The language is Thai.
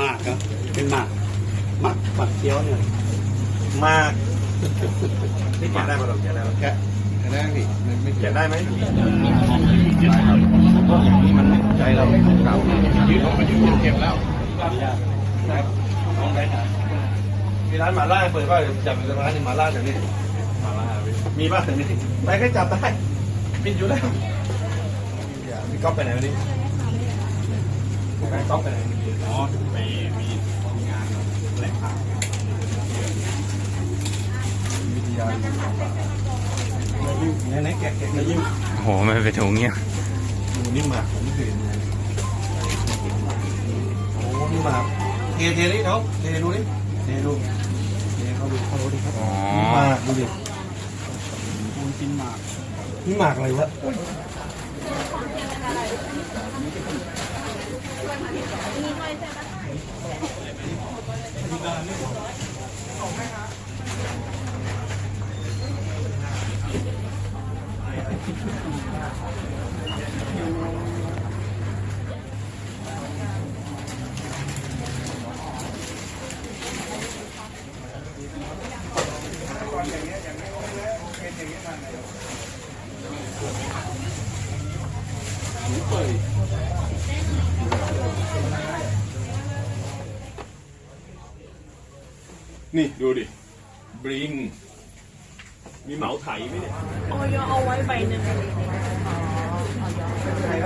มากครับเป็นหมากหมากฝักเคี้ยวเนี่ยมาก นี่แกะได้ป่ะเราแกะได้ป่ะแกะได้พี่มันไม่แกะได้ไหมใจเราเก่ายืดออกมายืดเก็บแล้วมีร้านหมาล่าเปิดป่ะจับเป็นร้านนี่หมาล่าแถวนี้หมาล่ามีป่ะแถวนี้ไปแค่จับได้ปิดอยู่แล้วพี่ก๊อฟไปไหนวันนี้ไปก๊อฟไปไหนอ๋อไปมีงานแหล่งข่าว วิทยาเนี่ยไหนแกะแกะยิ้มโอ้โหไม่ไปถุงเนี่ยดูนี่หมากผมไม่เคยเห็นเลยโอ้นี่หมากเทเทนี่เนาะเทดูดิเทดูเทเขาดูเขาดูดิครับอ๋อนี่หมากดูดิคุณกินหมากนี่หมากอะไรวะ นี่ ดูดิ บริง มีเหมาไถไหมเนี่ย ออยเอาไว้ใบหนึ่ง ใช้